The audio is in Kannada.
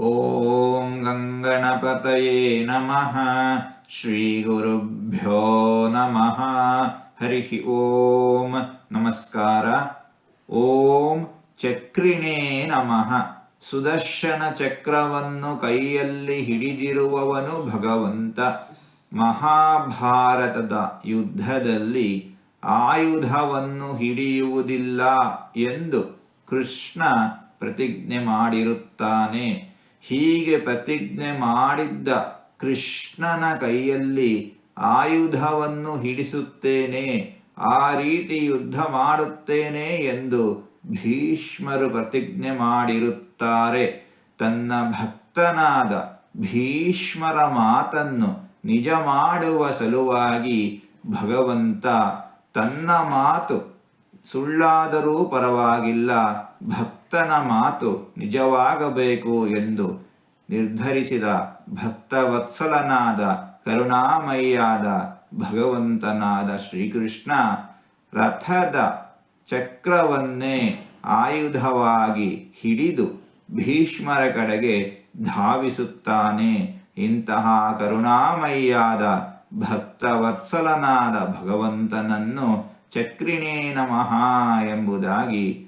ॐ गङ्गणपतये नमः ಶ್ರೀಗುರುಭ್ಯೋ ನಮಃ ಹರಿ ಓಂ ನಮಸ್ಕಾರ ಓಂ ಚಕ್ರಿಣೇ ನಮಃ ಸುದರ್ಶನ ಚಕ್ರವನ್ನು ಕೈಯಲ್ಲಿ ಹಿಡಿದಿರುವವನು ಭಗವಂತ ಮಹಾಭಾರತದ ಯುದ್ಧದಲ್ಲಿ ಆಯುಧವನ್ನು ಹಿಡಿಯುವುದಿಲ್ಲ ಎಂದು ಕೃಷ್ಣ ಪ್ರತಿಜ್ಞೆ ಮಾಡಿರುತ್ತಾನೆ ಹೀಗೆ ಪ್ರತಿಜ್ಞೆ ಮಾಡಿದ್ದ ಕೃಷ್ಣನ ಕೈಯಲ್ಲಿ ಆಯುಧವನ್ನು ಹಿಡಿಸುತ್ತೇನೆ, ಆ ರೀತಿ ಯುದ್ಧ ಮಾಡುತ್ತೇನೆ ಎಂದು ಭೀಷ್ಮರು ಪ್ರತಿಜ್ಞೆ ಮಾಡಿರುತ್ತಾರೆ. ತನ್ನ ಭಕ್ತನಾದ ಭೀಷ್ಮರ ಮಾತನ್ನು ನಿಜ ಮಾಡುವ ಸಲುವಾಗಿ ಭಗವಂತ ತನ್ನ ಮಾತು ಸುಳ್ಳಾದರೂ ಪರವಾಗಿಲ್ಲ ಭಕ್ತನ ಮಾತು ನಿಜವಾಗಬೇಕು ಎಂದು ನಿರ್ಧರಿಸಿದ ಭಕ್ತವತ್ಸಲನಾದ ಕರುಣಾಮಯಿಯಾದ ಭಗವಂತನಾದ ಶ್ರೀಕೃಷ್ಣ ರಥದ ಚಕ್ರವನ್ನೇ ಆಯುಧವಾಗಿ ಹಿಡಿದು ಭೀಷ್ಮರ ಕಡೆಗೆ ಧಾವಿಸುತ್ತಾನೆ. ಇಂತಹ ಕರುಣಾಮಯಿಯಾದ ಭಕ್ತವತ್ಸಲನಾದ ಭಗವಂತನನ್ನು ಚಕ್ರಿಣೇ ನಮಃ ಎಂಬುದಾಗಿ